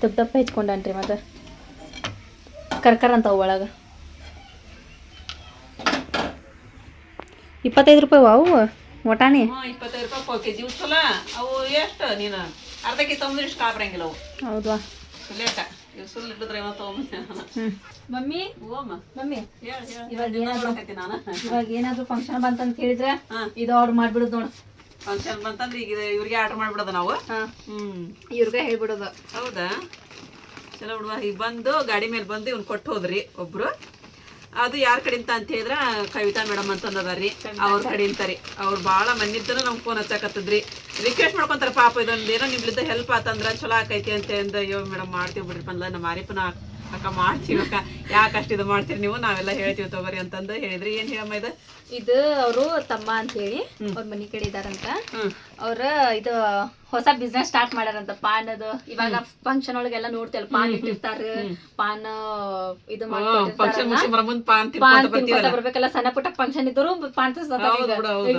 ದಪ್ಪ ದಪ್ಪ ಹೆಚ್ಕೊಂಡನ್ರಿ ಮತ್ತೆ. ಕರ್ಕರ್ ಅಂತ ಒಳಗೆ. ಇಪ್ಪತ್ತೈದು ರೂಪಾಯಿ ಅವು ಒಟಾಣಿ ಹ್ಞೂ ಇಪ್ಪತ್ತೈದು ರೂಪಾಯಿ ಪಾವ್ ಕೆ ಜಿ ಚಲೋ. ಅವು ಎಷ್ಟು ನೀನು? ಅರ್ಧ ಕೆ ತೊಗೊಂಡ್ರೆ ಇಷ್ಟು ಕಾಬ್ರಂಗಿಲ್ಲ ಅವು. ಹೌದಾ ಲೇಟ. ಇವು ಸುಳ್ಳು ಇಟ್ಟಿದ್ರೆ ಏನೋ ಮಮ್ಮಿ? ಓಮ್ಮ ಮಮ್ಮಿ? ಇವಾಗ ಏನಾದ್ರು ನಾನು. ಇವಾಗ ಏನಾದರೂ ಫಂಕ್ಷನ್ ಬಂತಂತ ಹೇಳಿದ್ರೆ ಹಾಂ. ಇದು ಆರ್ಡರ್ ಮಾಡ್ಬಿಡುದು ನೋಡು. ಫಂಕ್ಷನ್ ಬಂತಂದ್ರೆ ಈಗ ಇವ್ರಿಗೆ ಆರ್ಡರ್ ಮಾಡ್ಬಿಡೋದು ನಾವು. ಹಾಂ. ಹ್ಞೂ ಇವ್ರಿಗೆ ಹೇಳ್ಬಿಡೋದು. ಹೌದಾ? ಚಲೋ ಬಿಡುವ. ಈಗ ಬಂದು ಗಾಡಿ ಮೇಲೆ ಬಂದು ಇವ್ನು ಕೊಟ್ಟು ಹೋದ್ರಿ ಒಬ್ರು. ಅದು ಯಾರ ಕಡೆಂತ ಅಂತ ಹೇಳಿದ್ರ ಕವಿತಾ ಮೇಡಮ್ ಅಂತಂದದ ರೀ ಅವ್ರ ಕಡೆಯಿಂದ ರೀ ಅವ್ರು ಭಾಳ ಮನ್ನಿದ್ದನು ನಮ್ಗೆ ಫೋನ್ ಹಚ್ಚಾಕತ್ತದ್ರಿ. ರಿಕ್ವೆಸ್ಟ್ ಮಾಡ್ಕೊಂತಾರ ಪಾಪ ಇದೊಂದು ಏನೋ ನಿಮ್ಲಿಂದ ಹೆಲ್ಪ್ ಆತಂದ್ರ ಚಲೋ ಆಕೈತಿ ಅಂತ ಅಂದ ಅಯ್ಯೋ ಮೇಡಮ್ ಮಾಡ್ತೀವಿ ಬಿಡ್ರಿ ಬಂದ್ಲ ನಮ್ಮ ಮಾರಿಪನ ಅಕ್ಕ ಮಾಡ್ತೀವಿ ಅಕ್ಕ. ಯಾಕೆ ಅಷ್ಟು ಇದು ಮಾಡ್ತೀರಿ ನೀವು? ನಾವೆಲ್ಲ ಹೇಳ್ತೀವಿ ತಗೋರಿ ಅಂತಂದು ಹೇಳಿದ್ರಿ. ಏನ್ ಹೇಳಮ್ಮ ಇದು? ಇದು ಅವರು ತಮ್ಮ ಅಂತ ಹೇಳಿ ಅವ್ರ ಮನಿ ಕಡೆ ಇದಾರಂತ. ಅವ್ರ ಇದು ಹೊಸ ಬಿಸ್ನೆಸ್ ಸ್ಟಾರ್ಟ್ ಮಾಡ್ಯಾರಂತ ಪಾನದು ಇವಾಗ ಫಂಕ್ಷನ್ ಒಳಗೆಲ್ಲ ನೋಡ್ತೇವೆ ಪಾನ್ ಇಟ್ಟಿರ್ತಾರ ಪಾನ್ ಇದು ಬರ್ಬೇಕಲ್ಲ ಸಣ್ಣ ಪುಟ್ಟ ಫಂಕ್ಷನ್ ಇದ್ರು ಪಾನ್.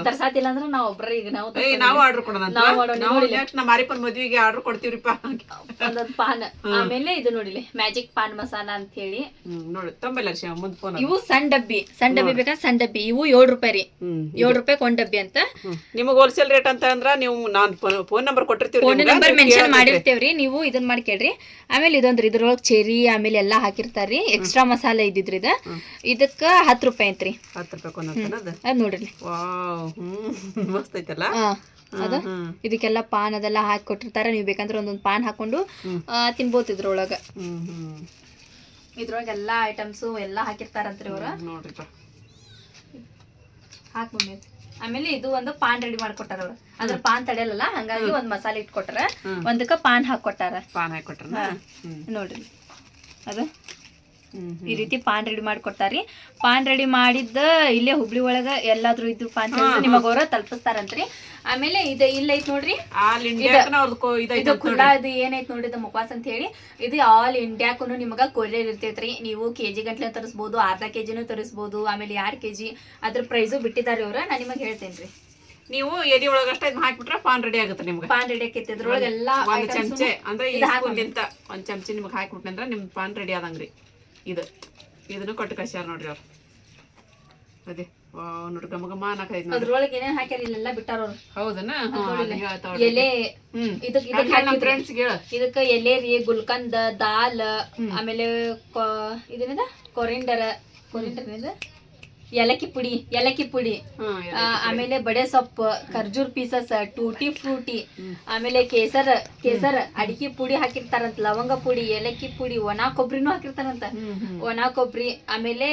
ತರ್ಸಾತಿಲ್ಲ ಅಂದ್ರೆ ನಾವ್ ಒಬ್ರ ಈಗ ನಾವು ನಾವು ಆರ್ಡರ್ ಕೊಡೋಣ ಮಾರಿಪನ್ ಮದ್ವಿಗೆ ಆರ್ಡರ್ ಕೊಡ್ತೀವ್ರಿಪ್ಪ ಒಂದೊಂದ್ ಪಾನ್. ಆಮೇಲೆ ಇದು ನೋಡಿಲಿ ಮ್ಯಾಜಿಕ್ ಪಾನ್ ಮಸಾಲ ಅಂತ ಹೇಳಿ ನೋಡಿ ತೊಂಬಲ್ಲ ಇವು ಸಣ್ಣ ಡಬ್ಬಿ ಸಣ್ಣ ಡಬ್ಬಿ ಬೇಕಾ ಸಣ್ಣ ಡಬ್ಬಿ ಇವು ಏಳು ರೂಪಾಯಿ ರೀ. ಏಳು ರೂಪಾಯಿ ಒಂದ್ ಡಬ್ಬಿ ಅಂತ. ನಿಮಗೆ ಹೋಲ್ಸೇಲ್ ರೇಟ್ ಅಂತ ಅಂದ್ರ ನೀವು ನಾನು ಫೋನ್ ನಂಬರ್ ಕೊಟ್ಟಿರ್ತೀವಿ ಫೋನ್ ನಂಬರ್ ಮೆನ್ಷನ್ ಮಾಡಿರ್ತೇವ್ರಿ ನೀವು ಇದನ್ನ ಮಾಡಿ ಕೇಳ್ರಿ. ಆಮೇಲೆ ಇದೊಂದ್ರಿ ಇದ್ರೊಳಗೆ ಚೆರಿ ಆಮೇಲೆ ಎಲ್ಲಾ ಹಾಕಿರ್ತಾರ್ರಿ. ಎಕ್ಸ್ಟ್ರಾ ಮಸಾಲೆ ಇದ್ದಿದ್ರಿ ಇದ. ಇದಕ್ಕ ಹತ್ತು ರೂಪಾಯಿ ಐತ್ರಿ. ಹತ್ತು ರೂಪಾಯಿ ನೋಡ್ರಿ. ವಾವ್. [laughs] ಮಸ್ತ್ ಐತಲ್ಲ? ಅದ? ಇದಕ್ಕೆಲ್ಲ ಪಾನ್ ಅದೆಲ್ಲ ಹಾಕಿ ಕೊಟ್ಟಿರ್ತಾರ. ನೀವು ಬೇಕಂದ್ರೆ ಒಂದೊಂದ್ ಪಾನ್ ಹಾಕೊಂಡು ತಿನ್ಬೋದು ಇದ್ರೊಳಗ. ಇದ್ರೊಳಗೆಲ್ಲಾ ಹ್ಮ್. ಎಲ್ಲಾ ಐಟಮ್ಸು ಎಲ್ಲಾ ಹಾಕಿರ್ತಾರಂತ್ರಿ ಅವ್ರ. ನೋಡ್ರಿಪ್ಪ. ಹಾಕ್ ಮಮ್ಮಿ ಆಮೇಲೆ ಇದು ಒಂದು ಪಾನ್ ರೆಡಿ ಮಾಡ್ಕೊಟ್ಟಾರ ಅವ್ರು. ಅದ್ರ ಪಾನ್ ತಡೆಯಲ್ಲ ಹಂಗಾಗಿ ಒಂದ್ ಮಸಾಲೆ ಇಟ್ಕೊಟ್ಟಾರ. ಒಂದಕ್ಕ ಪಾನ್ ಹಾಕೊಟ್ಟಾರ ಪಾನ್ ಹಾಕೊಟ್ರ ನೋಡ್ರಿ. ಅದು? ಈ ರೀತಿ ಪಾನ್ ರೆಡಿ ಮಾಡ್ಕೊಡ್ತಾರಿ ಪಾನ್ ರೆಡಿ ಮಾಡಿದ್ದ ಇಲ್ಲೇ ಹುಬ್ಳಿ ಒಳಗ ಎಲ್ಲಾದ್ರೂ ಇದ್ದು ಪಾನ್ ನಿಮಗ ಅವ್ರ ತಲುಪಿಸ್ತಾರಂತ್ರಿ. ಆಮೇಲೆ ಇದ ಇಲ್ಲ ಐತ್ ನೋಡ್ರಿ ಇದು ಖುಲ್ಲಾ ಇದು ಏನೈತ್ ನೋಡ್ರಿ ಇದು ಮುಖವಾಸ್ ಅಂತ ಹೇಳಿ. ಇದು ಆಲ್ ಇಂಡಿಯಾಕುನು ನಿಮಗ ಕೊರಿಯರ್ ಇರ್ತೈತ್ರಿ. ನೀವು ಕೆಜಿ ಗಂಟ್ಲೆ ತರಿಸ್ಬೋದು ಅರ್ಧ ಕೆಜಿನೂ ತರಿಸ್ಬೋದು ಆಮೇಲೆ ಎರಡು ಕೆಜಿ ಅದ್ರ ಪ್ರೈಸು ಬಿಟ್ಟಿದ್ದಾರೆ ಅವ್ರ ನಾ ನಿಮಗೆ ಹೇಳ್ತೇನ್ರಿ. ನೀವು ಎಡಿ ಒಳಗಷ್ಟ ಇದ್ ಹಾಕ್ಬಿಟ್ರೆ ಪಾನ್ ರೆಡಿ ಆಗುತ್ತೆ ನಿಮ್ಗೆ. ಪಾನ್ ರೆಡಿ ಆಕೈತಿ ಇದ್ರೊಳಗೆ ಎಲ್ಲಾ ಒಂದ್ ಚಮಚೆ ಅಂದ್ರೆ ಈ ಒಂದ್ ಚಮಚೆ ನಿಮ್ಗೆ ಹಾಕ್ಬಿಟ್ನೆ ಅಂದ್ರೆ ನಿಮ್ ಪಾನ್ ರೆಡಿ ಆದಂಗ್ರಿ. ಇದು ಇದನ್ನು ಕೊಟ್ಟು ಕಳ್ಸ್ಯಾರ ನೋಡ್ರಿ ಅವ್ರು. ಅದೇ ನೋಡ್ರಿ ಗಮ ಗಮ ಅನ್ನಕೈತ್ ಅದ್ರೊಳಗೆ ಏನೇನ್ ಹಾಕ್ಯಾರ ಇಲ್ಲೆಲ್ಲ ಬಿಟ್ಟಾರ ಅವ್ರು. ಹೌದನ? ಎಲೆ ಇದಕ್ ಇದಕ್ ಫ್ರೆಂಡ್ಸ್ ಹೇಳ. ಇದಕ್ಕ ಎಲೆ ರೀ ಗುಲ್ಕಂದ್ ದಾಲ್ ಆಮೇಲೆ ಇದೇನದ? ಕೊರಿಂಡರ್. ಕೊರಿಂಡರ್ ಇದು ಏಲಕ್ಕಿ ಪುಡಿ ಏಲಕ್ಕಿ ಪುಡಿ. ಆಮೇಲೆ ಬಡೆ ಸೊಪ್ಪು ಖರ್ಜೂರ್ ಪೀಸಸ್ ಟೂಟಿ ಫ್ರೂಟಿ ಆಮೇಲೆ ಕೇಸರ್ ಕೇಸರ್ ಅಡಿಕೆ ಪುಡಿ ಹಾಕಿರ್ತಾರಂತ ಲವಂಗ ಪುಡಿ ಏಲಕ್ಕಿ ಪುಡಿ ಒಣ ಕೊಬ್ಬರಿನೂ ಹಾಕಿರ್ತಾರಂತ. ಒಣ ಕೊಬ್ಬರಿ ಆಮೇಲೆ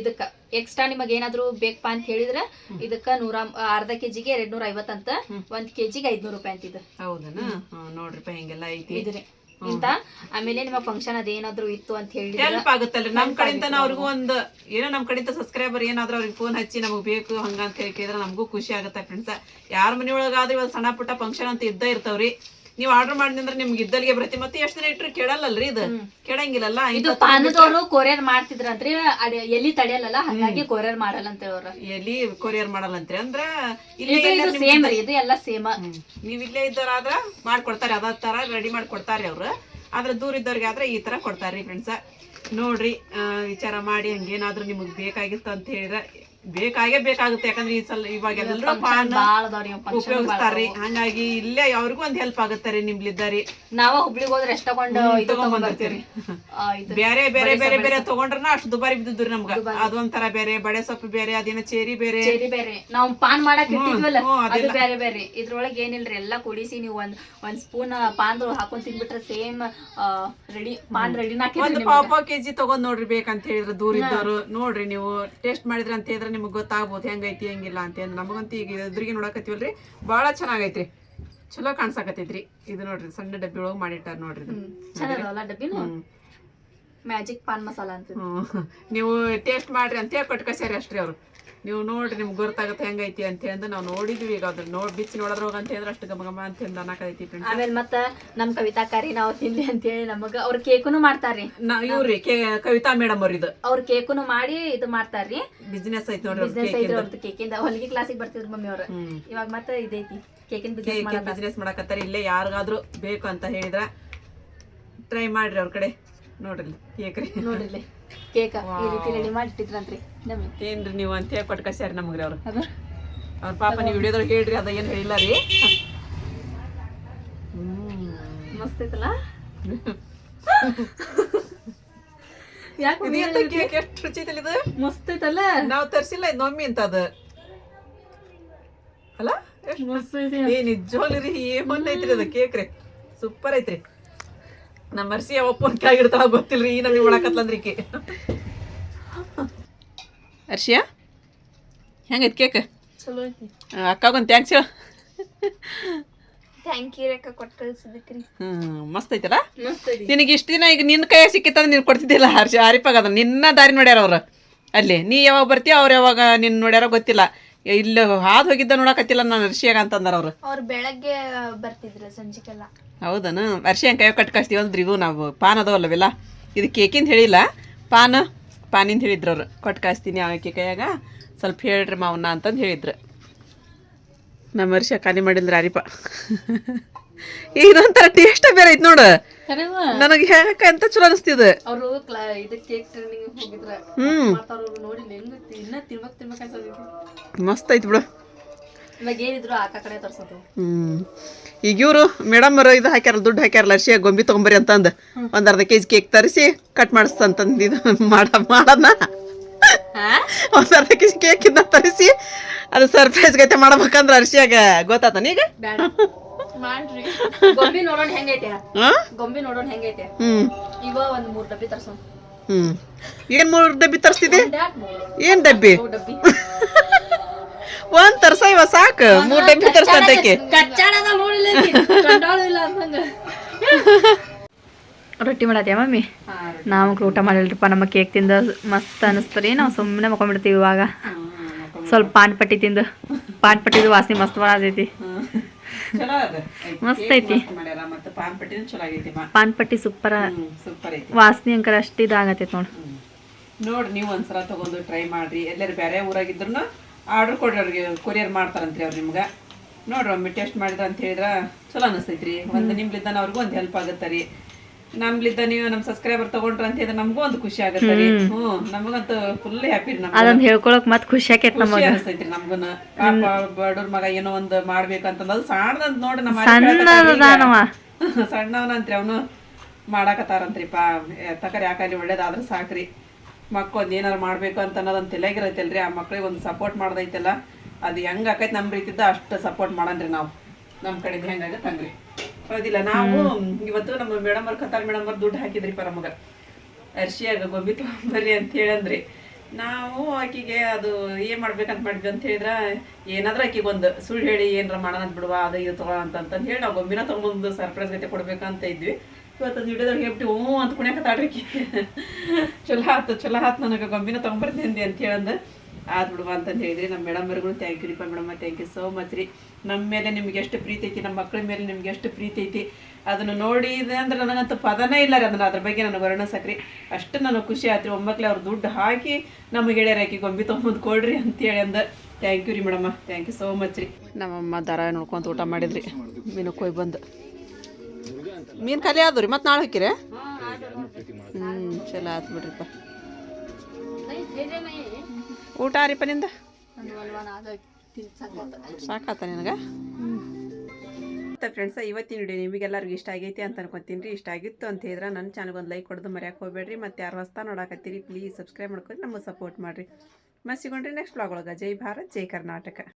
ಇದಕ್ಕ ಎಕ್ಸ್ಟ್ರಾ ನಿಮಗೆ ಏನಾದ್ರು ಬೇಕಪ್ಪ ಅಂತ ಹೇಳಿದ್ರ ಇದಕ್ಕ ನೂರ ಅರ್ಧ ಕೆಜಿಗೆ ಎರಡ್ ನೂರ ಐವತ್ತಂತ ಒಂದ್ ಕೆಜಿಗೆ ಐದ್ನೂರು ರೂಪಾಯಿ ಅಂತ ಇದು ಹೌದನ? ನೋಡ್ರಿ ನೋಡ್ರಿಪ್ಪ ಹಿಂಗೆಲ್ಲ ಐತಿ. ಇದ್ರಿ. ಇಂತ ಆಮೇಲೆ ನಿಮ್ಮ ಫಂಕ್ಷನ್ ಅದೇನಾದ್ರೂ ಇತ್ತು ಅಂತ ಹೇಳಿ ಹೆಲ್ಪ್ ಆಗುತ್ತಲ್ಲ ನಮ್ ಕಡೆಯಿಂದ ಅವ್ರಿಗೂ ಒಂದ್ ಏನೋ ನಮ್ ಕಡೆಯಿಂದ ಸಬ್ಸ್ಕ್ರೈಬರ್ ಏನಾದ್ರೂ ಅವ್ರಿಗೆ ಫೋನ್ ಹಚ್ಚಿ ನಮಗ್ ಬೇಕು ಹಂಗ ಅಂತ ಹೇಳಿ ಕೇಳಿದ್ರೆ ನಮಗೂ ಖುಷಿ ಆಗುತ್ತೆ ಫ್ರೆಂಡ್ಸ್ ಯಾರ ಮನೆಯೊಳಗಾದ್ರೂ ಇವತ್ತು ಸಣ್ಣ ಪುಟ್ಟ ಫಂಕ್ಷನ್ ಅಂತ ಇದ್ದ ಇರ್ತಾವ್ರಿ. ನೀವು ಆರ್ಡರ್ ಮಾಡಿದ್ರೆ ನಿಮ್ಗೆ ಇದ್ದಲ್ಲಿಗೆ ಬರುತ್ತೆ. ಮತ್ತೆ ಎಷ್ಟು ದಿನ ಇಟ್ರು ಕೆಡಲ್ಲಲ್ರಿ ಇದು? ಕೆಡಂಗಿಲ್ಲಲ್ಲ? ಇದು ಪಾನದವರು ಕೊರಿಯರ್ ಮಾಡ್ತಿದ್ರಂತ್ರಿ ಅದ್ ಎಲ್ಲಿ ತಡೆಯಲ್ಲ ಹಾಗಾಗಿ ಕೊರಿಯರ್ ಮಾಡಲ್ಲ ಅಂತ ಅವ್ರ ಎಲ್ಲಿ ಕೊರಿಯರ್ ಮಾಡಲ್ಲಂತ್ರಿ? ಅಂದ್ರ ಇಲ್ಲೇ ಇದು ಸೇಮ್ ರೀ ಇದು ಎಲ್ಲ ಸೇಮ್. ನೀವ್ ಇಲ್ಲೇ ಇದ್ದವ್ರಾದ್ರ ಮಾಡ್ಕೊಡ್ತಾರೆ ಅದ ತರ ರೆಡಿ ಮಾಡ್ಕೊಡ್ತಾರೆ ಅವ್ರು. ಆದ್ರೆ ದೂರ ಇದ್ದವ್ರಿಗೆ ಆದ್ರೆ ಈ ತರ ಕೊಡ್ತಾರ್ರಿ ಫ್ರೆಂಡ್ಸ ನೋಡ್ರಿ ವಿಚಾರ ಮಾಡಿ ಹಂಗೇನಾದ್ರೂ ನಿಮಗ್ ಬೇಕಾಗಿತ್ತು ಅಂತ ಹೇಳಿದ್ರೆ ಬೇಕಾಗೇ ಬೇಕಾಗುತ್ತೆ. ಯಾಕಂದ್ರೆ ಈ ಸಲ ಇವಾಗ ಎಲ್ಲರೂ ಪಾನ್ ಉಪಯೋಗಿಸ್ತಾರ್ರಿ. ಹಂಗಾಗಿ ಇಲ್ಲೇ ಅವ್ರಿಗೂ ಒಂದ್ ಹೆಲ್ಪ್ ಆಗುತ್ತೆ ರೀ ನಿಮ್ಲಿದ್ದಾರಿ. ನಾವ ಹುಬ್ಳಿಗೆ ಹೋದ್ರೆ ಎಷ್ಟ್ ತಗೊಂಡು ಇದು ಬೇರೆ ಬೇರೆ ಬೇರೆ ಬೇರೆ ತಗೊಂಡ್ರನ ಅಷ್ಟು ದುಬಾರಿ ಬಿದ್ದಿದ್ರಿ ನಮ್ಗ. ಅದೊಂಥರ ಬೇರೆ ಬಡೆ ಸೊಪ್ಪು ಬೇರೆ ಅದೇನ ಚೇರಿ ಬೇರೆ. ಚೇರಿ ಬೇರೆ. ನಾವ್ ಪಾನ್ ಮಾಡಕ್ ಇಟ್ಟಿದ್ವಲ್ಲ ಅದು ಬೇರೆ ಬೇರೆ. ಇದ್ರೊಳಗೆ ಏನಿಲ್ರಿ ಎಲ್ಲಾ ಕುಡಿಸಿ ನೀವು ಒಂದ್ ಒಂದ್ ಸ್ಪೂನ್ ಪಾನ್ ಹಾಕೊಂಡ್ ತಿನ್ಬಿಟ್ರೆ ಸೇಮ್ ರೆಡಿ ಪಾನ್ ರೆಡಿ ಒಂದ್ ಪಾವ್ ಪಾವ್ ಕೆಜಿ ತಗೊಂಡ್ ನೋಡ್ರಿ ಬೇಕಂತ ಹೇಳಿದ್ರೆ ದೂರ ಇದ್ದವ್ರು ನೋಡ್ರಿ ನೀವು ಟೇಸ್ಟ್ ಮಾಡಿದ್ರ ಅಂತ ಹೇಳಿದ್ರೆ ನಿಮ್ಗೆ ಗೊತ್ತಾಗ್ಬೋದು ಹೆಂಗೈತಿ ಹೆಂಗಿಲ್ಲ ಅಂತ ಹೇಳಿ. ನಮಗಂತೂ ಈಗ ಎದುರಿಗೆ ನೋಡಕತ್ತೀವಲ್ರಿ? ಭಾಳ ಚೆನ್ನಾಗೈತ್ರಿ. ಚಲೋ ಕಾಣಿಸಕತ್ತೈತ್ರಿ. ಇದು ನೋಡ್ರಿ ಸಣ್ಣ ಡಬ್ಬಿ ಒಳಗೆ ಮಾಡಿಟ್ಟಾರ ನೋಡ್ರಿ ಇದು. ಚೆನ್ನಾಗಲ್ಲ ಡಬ್ಬಿನು? ಮ್ಯಾಜಿಕ್ ಪಾನ್ ಮಸಾಲ ಅಂತ ನೀವು ಟೇಸ್ಟ್ ಮಾಡ್ರಿ ಅಂತ ಹೇಳಿ ಕೊಟ್ಟು ಕಸ್ಯಾರಿ ಅಷ್ಟ್ರಿ ಅವ್ರು. ನೀವು ನೋಡ್ರಿ ನಿಮ್ಗೆ ಗೊತ್ತಾಗುತ್ತೆ ಹೆಂಗೈತಿ ಅಂತ ಹೇಳಿ ನಾವು ನೋಡಿದ್ವಿ ಈಗ ಅದ್ರ ನೋಡಿ ಬಿಚ್ಚಿ ನೋಡಿದ್ರೆ ಹೋಗ ಅಂತ ಹೇಳಿದ್ರೆ ಅಷ್ಟು ಗಮ ಗಮ ಅಂತ ಹೇಳಿ ಅನ್ನಕೈತಿ ಫ್ರೆಂಡ್ಸ್ ಆಮೇಲೆ ಮತ್ತ ನಮ್ ಕವಿತಾಕಾರಿ ನಾವು ತಿನ್ಲಿ ಅಂತ ಹೇಳಿ ನಮಗ ಅವ್ರ ಕೇಕುನು ಮಾಡ್ತಾರ್ರಿ. ನಾ ಇವ್ರಿ ಕೆ ಕವಿತಾ ಮೇಡಮ್ ಅವ್ರ ಇದು. ಅವ್ರ ಕೇಕುನು ಮಾಡಿ ಇದು ಮಾಡ್ತಾರ್ರಿ. ಬಿಸ್ನೆಸ್ ಐತಿ ನೋಡ್ರಿ ಬಿಸ್ನೆಸ್ ಐತ್ರಿ ಅವ್ರದ್ದು ಕೇಕಿಂದ. ಹೊಲಿಗೆ ಕ್ಲಾಸಿಗೆ ಬರ್ತಿದ್ರು ಮಮ್ಮಿ ಅವ್ರ. ಇವಾಗ ಮತ್ತೆ ಇದೈತಿ. ಕೇಕಿನ ಬಿಸ್ನೆಸ್ ಮಾಡಕತ್ತಾರ. ಇಲ್ಲೇ ಯಾರಿಗಾದ್ರೂ ಬೇಕು ಅಂತ ಹೇಳಿದ್ರ ಟ್ರೈ ಮಾಡ್ರಿ ಅವ್ರ ಕಡೆ. ನೋಡ್ರಿ ಕೇಕ್ರಿ. ನೋಡ್ರಿ ಕೇಕ ಈ ರೀತಿ ರೆಡಿ ಮಾಡಿ ಇಟ್ಟಿದ್ರಂತ್ರಿ ನಮಗೆ. ಏನ್ರಿ ನೀವು ಅಂತ ಹೇಳಿ ಕೊಟ್ಟು ಕಸ್ಯಾರ ನಮಗ್ರಿ ಅವ್ರು. ಅವ್ರ ಪಾಪ ನೀವು ಹೇಳ್ರಿ ಅದ ಏನು ಹೇಳಿಲ್ಲ ರೀ. ಮಸ್ತ್ ಐತಲ್ಲ? [laughs] ಯಾಕೆ ಕೇಕ್ ಎಷ್ಟು ರುಚಿ ಐತಲ್ಲ ಇದು? ಮಸ್ತ್ ಐತಲ್ಲ? ನಾವು ತರ್ಸಿಲ್ಲ ಇದು ಮಮ್ಮಿ ಅಂತ ಅದ ಅಲ್ಲ? ಮಸ್ತ್ ಐತಿ. ಏ ನಿಜವಾಗ್ಲಿ ರೀ ಐತ್ರಿ ಅದ ಕೇಕ್ ರೀ ಸೂಪರ್ ಐತ್ರಿ. ನಮ್ಮ ಮರ್ಸಿ ಯಾವ ಫೋನ್ ಆಗಿರ್ತಾವ ಗೊತ್ತಿಲ್ರಿ ಈ ನಮಗೆ ಒಳಕತ್ಲಂದ್ರಿ ಕೇ ಅರ್ಷಿಯಾ ಹೆಂಗೈತಿ ಕೇಕ್ ಚಲೋ ಐತಿ. ಅಕ್ಕಾಗೊಂದು ಥ್ಯಾಂಕ್ಸ್ ಹೇಳು. ಥ್ಯಾಂಕ್ ಯು ರೇಖಾ ಕೊಟ್ಟು ಕಳಿಸಿದಕ್ರಿ ಹ್ಮ್ ಮಸ್ತ್ ಐತಲ್ಲ? ನಿನಗೆ ಇಷ್ಟು ದಿನ ಈಗ ನಿನ್ನ ಕೈ ಸಿಕ್ಕಿತ್ತಂದ್ರೆ ನೀನು ಕೊಡ್ತಿದ್ದಿಲ್ಲ ಹರ್ಷ ಹರಿಪಾಗ ಅದ ನಿನ್ನ ದಾರಿ ನೋಡ್ಯಾರ ಅವ್ರು. ಅಲ್ಲಿ ನೀ ಯಾವಾಗ ಬರ್ತೀಯ ಅವ್ರು ಯಾವಾಗ ನಿನ್ನ ನೋಡ್ಯಾರೋ ಗೊತ್ತಿಲ್ಲ. ಇಲ್ಲಿ ಹಾದು ಹೋಗಿದ್ದ ನೋಡಕತ್ತಿಲ್ಲ ನಾನು ಅರ್ಶಿಯಾಗ ಅಂತಂದ್ರೆ ಅವ್ರು. ಅವ್ರು ಬೆಳಗ್ಗೆ ಬರ್ತಿದ್ರು ಸಂಜಿಕೆಲ್ಲ ಹೌದನ? ಹರ್ಷಿಯನ್ ಕೈ ಕಟ್ ಕಳಿಸ್ತೀವಿ ಅಂದ್ರೆ ಇವು ನಾವು. ಪಾನ್ ಅದಾವಲ್ಲವೆಲ್ಲ ಇದು ಕೇಕಿಂದ ಹೇಳಿಲ್ಲ. ಪಾನ್ ಪಾನಿಂದ ಹೇಳಿದ್ರು ಅವ್ರು. ಕೊಟ್ಟು ಕಳಿಸ್ತೀನಿ ಆಕೆ ಕೈಯಾಗ. ಸ್ವಲ್ಪ ಹೇಳ್ರಿ ಮಾವನ್ನ ಅಂತಂದು ಹೇಳಿದ್ರು. ನಮ್ಮ ಹರ್ಷ ಖಾಲಿ ಮಾಡಿದ್ರೆ ಅರಿಪ. [laughs] ಇದೊಂಥರ ಟೇಸ್ಟ್ ಬೇರೆ ಐತ್ ನೋಡು. ನನಗೆ ಹೇಳಕ್ಕ ಅಂತ ಚಲೋ ಅನಿಸ್ತಿದೆ. ಅವರು ಟ್ರೈನಿಂಗ್ ಹೋಗಿದ್ರ. ಹ್ಮ್. ಮಾಡ್ತಾರ ನೋಡಿ ಹೆಂಗ್ ಇನ್ನ ತಿನ್ಬೇಕ್ ತಿನ್ಬೇಕ್ ಅನ್ಸತೈತಿ ಮಸ್ತ್ ಐತಿ ಬಿಡು. ಇವಾಗ ಏನಿದ್ರು ಆಕ ಕಡೆ ತರ್ಸೋದು. ಹ್ಮ್. ಈಗ ಇವರು ಮೇಡಮ್ ಅವರು ಇದು ಹಾಕ್ಯಾರಲ್ಲ ದುಡ್ಡು ಹಾಕ್ಯಾರಲ್ಲ ಅರ್ಶಿಯ ಗೊಂಬಿ ತಗೊಂಬರಿ ಅಂತಂದ. ಒಂದ್ ಅರ್ಧ ಕೆಜಿ ಕೇಕ್ ತರಿಸಿ ಕಟ್ ಮಾಡಿಸ್ತಂತಂದು ಇದು [laughs] ಮಾಡ ಮಾಡದ್ನ. ಒಂದ್ ಅರ್ಧ ಕೆಜಿ ಕೇಕ್ ಇಂದ ತರಿಸಿ ಅದು ಸರ್ಪ್ರೈಸ್ ಗತೆ ಮಾಡ್ಬೇಕಂದ್ರ ಅರ್ಶಿಯಾಗ ಗೊತ್ತಾತನ ಈಗ? ಮಾಡ್ರಿ. [laughs] ಗೊಂಬಿ ನೋಡೋಣ ಹೆಂಗೈತೆ? ಹಾ? ಗೊಂಬಿ ನೋಡೋಣ ಹೆಂಗೈತೆ? ಹ್ಮ್. ಇವ ಒಂದ್ ಮೂರ್ ಡಬ್ಬಿ ತರ್ಸೋಣ ಹ್ಮ್. ಏನ್ ಮೂರ್ ಡಬ್ಬಿ ತರ್ಸ್ತಿದ್ದೆ? ಏನ್ ಡಬ್ಬಿ? [laughs] ಒಂದ್ ತರ್ಸ ಇವ ಸಾಕು. ಮೂರ್ ಡಬ್ಬಿ ತರ್ಸ್ತಂತಕ್ಕೆ [laughs] ರೊಟ್ಟಿ ಮಾಡತ್ತೀಯ ಮಮ್ಮಿ? ನಾವು ಊಟ ಮಾಡಿಲ್ರಿಪ್ಪ ನಮ್ಮ ಕೇಕ್ ತಿಂದ ಮಸ್ತ್ ಅನಿಸ್ತರಿ. ನಾವು ಸುಮ್ಮನೆ ಮಕ್ಕೊಂಡ್ಬಿಡ್ತೀವಿ ಇವಾಗ. ಸ್ವಲ್ಪ ಪಾನ್ ಪಟ್ಟಿ ತಿಂದು. ಪಾನ್ ಪಟ್ಟಿದು ವಾಸನೆ ಮಸ್ತ್ ಮಾಡತೈತಿ. ಮಸ್ತ್ ಐತಿ. ಪಾನ್ ಪಟ್ಟಿ ಸೂಪರ್ ವಾಸನಿ ಅಂಕರ ಅಷ್ಟು ಇದಾಗತೈತಿ ನೋಡಿ. ನೋಡ್ರಿ ನೀವು ಒಂದ್ಸಲ ತಗೊಂಡು ಟ್ರೈ ಮಾಡ್ರಿ. ಎಲ್ಲರೂ ಬೇರೆ ಊರಾಗಿದ್ರು ಆರ್ಡರ್ ಕೊಡ್ರಿ ಅವ್ರಿಗೆ ಕೊರಿಯರ್ ಮಾಡ್ತಾರಂತ್ರಿ ಅವ್ರು ನಿಮ್ಗೆ. ನೋಡ್ರಿ ಒಮ್ಮೆ ಟೆಸ್ಟ್ ಮಾಡಿದ್ರ ಅಂತ ಹೇಳಿದ್ರ ಚಲೋ ಅನಿಸ್ತೈತ್ರಿ. ಒಂದು ನಿಮ್ಲಿದ್ದಾನ ಅವ್ರಿಗೂ ಒಂದು ಹೆಲ್ಪ್ ಆಗುತ್ತೆ ರೀ. ನಮ್ಲಿದ್ದ ನೀವು ನಮ್ ಸಬ್ಸ್ಕ್ರೈಬರ್ ತಗೊಂಡ್ರ ಅಂತ ಹೇಳಿದ್ರೆ ನಮಗೂ ಒಂದು ಖುಷಿ ಆಗುತ್ತೆ ರೀ. ಹ್ಞೂ ನಮಗಂತೂ ಫುಲ್ ಹ್ಯಾಪಿ ನಮ್ಗೆ ಅದೊಂದು ಹೇಳ್ಕೊಳಕ್ ಮತ್ ಖುಷಿ ಆಕೈತಿ ಖುಷಿ ನಮಗ ಅನಿಸ್ತೈತ್ರಿ ನಮ್ಗನ. ಪಾಪ ಬಡವ್ರ ಮಗ ಏನೋ ಒಂದು ಮಾಡ್ಬೇಕಂತಂದ್ ಅದು ಸಣ್ಣದಂತ ನೋಡಿ ನಮ್ಮ ಸಣ್ಣದಾನವ [laughs] ಸಣ್ಣವನಂತ್ರಿ ಅವನು ಮಾಡಾಕತ್ತಾರಂತ್ರಿ ಪಾ. ತಕರಿ ಯಾಕಲ್ಲಿ ಒಳ್ಳೇದಾದ್ರೆ ಸಾಕ್ರಿ. ಮಕ್ಕೊಂದು ಏನಾರು ಮಾಡ್ಬೇಕು ಅಂತ ಅನ್ನೋದೊಂದು ತಲೆಗಿರೈತಲ್ರಿ ಆ ಮಕ್ಳಿಗೆ ಒಂದು ಸಪೋರ್ಟ್ ಮಾಡ್ದೈತಲ್ಲ ಅದು ಹೆಂಗ್ ಆಕೈತಿ ನಮ್ಮ ರೀತಿದ್ದ ಅಷ್ಟು ಸಪೋರ್ಟ್ ಮಾಡನ್ರಿ ನಾವು. ನಮ್ಮ ಕಡೆದು ಹೆಂಗಾಗತ್ತೆ ಹಂಗ್ರಿ ಹೌದಿಲ್ಲ ನಾವು ಇವತ್ತು ನಮ್ಮ ಮೇಡಮ್ ಅವ್ರ ಕತಾರ್ ಮೇಡಮ್ ಅವ್ರ ದುಡ್ಡು ಹಾಕಿದ್ರಿ ಪರ ನಮಗ ಅರ್ಶಿಯಾಗ ಗೊಂಬಿ ತಗೊಂಬರ್ರಿ ಅಂತ ಹೇಳಂದ್ರಿ. ನಾವು ಆಕಿಗೆ ಅದು ಏನ್ ಮಾಡ್ಬೇಕಂತ ಮಾಡಿದ್ವಿ ಅಂತ ಹೇಳಿದ್ರ ಏನಾದ್ರೂ ಆಕಿಗೆ ಒಂದು ಸುಳ್ಳು ಹೇಳಿ ಏನಾರ ಮಾಡೋಣ ಅಂತ ಬಿಡುವ ಅದು ಇದು ತಗೋ ಅಂತ ಹೇಳಿ ನಾವು ಗೊಂಬಿನ ತಗೊಂಬಂದು ಸರ್ಪ್ರೈಸ್ ಗತೆ ಕೊಡ್ಬೇಕಂತ ಇದ್ವಿ. ಇವತ್ತು ವಿಡಿಯೋದಾಗ ಹೇಳ್ಬಿಟ್ಟು ಹ್ಞೂ ಅಂತ ಕುಣ್ಯಾಕತ್ತಾಡ್ರಿ [laughs] ಚಲೋ ಆತು ಚಲೋ ಆತು ನನಗೆ ಗೊಂಬಿನ ತಗೊಂಬರ್ತೀನಿ ಅಂತ ಹೇಳಂದು. ಆದ್ ಬಿಡುವ ಅಂತಂದು ಹೇಳಿದ್ರಿ. ನಮ್ಮ ಮೇಡಮ್ ಅವ್ರಿಗೂ ಥ್ಯಾಂಕ್ ಯು ರೀ madam thank you so much ರೀ. ನಮ್ಮ ಮೇಲೆ ನಿಮ್ಗೆ ಎಷ್ಟು ಪ್ರೀತಿ ಐತಿ ನಮ್ಮ ಮಕ್ಕಳ ಮೇಲೆ ನಿಮ್ಗೆ ಎಷ್ಟು ಪ್ರೀತಿ ಐತಿ, ಅದನ್ನು ನೋಡಿದೆ ಅಂದ್ರೆ ನನಗಂತೂ ಪದನೇ ಇಲ್ಲ ರೀ ಅದನ್ನ. ಅದ್ರ ಬಗ್ಗೆ ನನಗೆ ವರ್ಣಿಸಕ್ರಿ ಅಷ್ಟು ನನಗೆ ಖುಷಿ ಆಯ್ತು ರೀ ಒಮ್ಮಕ್ಲೆ ಅವ್ರು ದುಡ್ಡು ಹಾಕಿ ನಮಗೆ ಗೆಳೆಯರ ಹಾಕಿ ಗೊಂಬಿ ತೊಗೊಂಬಂದು ಕೊಡ್ರಿ ಅಂತೇಳಿ ಅಂದ. ಥ್ಯಾಂಕ್ ಯು ರೀ ಮೇಡಮ್ಮ ಥ್ಯಾಂಕ್ ಯು ಸೋ ಮಚ್ ರೀ. ನಮ್ಮಮ್ಮ ದರ ನೋಡ್ಕೊಂತ ಊಟ ಮಾಡಿದ್ರಿ. ಮೀನು ಕೊಯ್ ಬಂದು. ಮೀನು ಖಾಲಿ ಆದ್ರಿ ಮತ್ತೆ ನಾಳೆ ಹಾಕಿರಿ? ಹ್ಞೂ ಚಲೋ ಆಯ್ತು ಬಿಡ್ರಿಪ್ಪ ಊಟ ರೀಪ ನಿಂದ? ಸಾಕಾತ ನಿನಗೆ? ಮತ್ತು ಫ್ರೆಂಡ್ಸ ಇವತ್ತಿನ ವಿಡಿಯೋ ನಿಮಗೆಲ್ಲರಿಗೂ ಇಷ್ಟ ಆಗೈತಿ ಅಂತ ಅನ್ಕೊತೀನಿ ರೀ. ಇಷ್ಟ ಆಗಿತ್ತು ಅಂತ ಹೇಳಿದ್ರೆ ನನ್ನ ಚಾನಲ್ಗೆ ಒಂದು ಲೈಕ್ ಕೊಡೋದು ಮರ್ಯಾಕೆ ಹೋಗ್ಬೇಡ್ರಿ. ಮತ್ತು ಯಾರು ಹೊಸ್ತಾ ನೋಡಕತ್ತೀರಿ ಪ್ಲೀಸ್ ಸಬ್ಸ್ಕ್ರೈಬ್ ಮಾಡ್ಕೊಂಡು ನಮಗೆ ಸಪೋರ್ಟ್ ಮಾಡಿರಿ. ಮತ್ತೆ ಸಿಗೊಂಡ್ರಿ ನೆಕ್ಸ್ಟ್ ಬ್ಲಾಗ್ ಒಳಗೆ. ಜೈ ಭಾರತ್ ಜೈ ಕರ್ನಾಟಕ.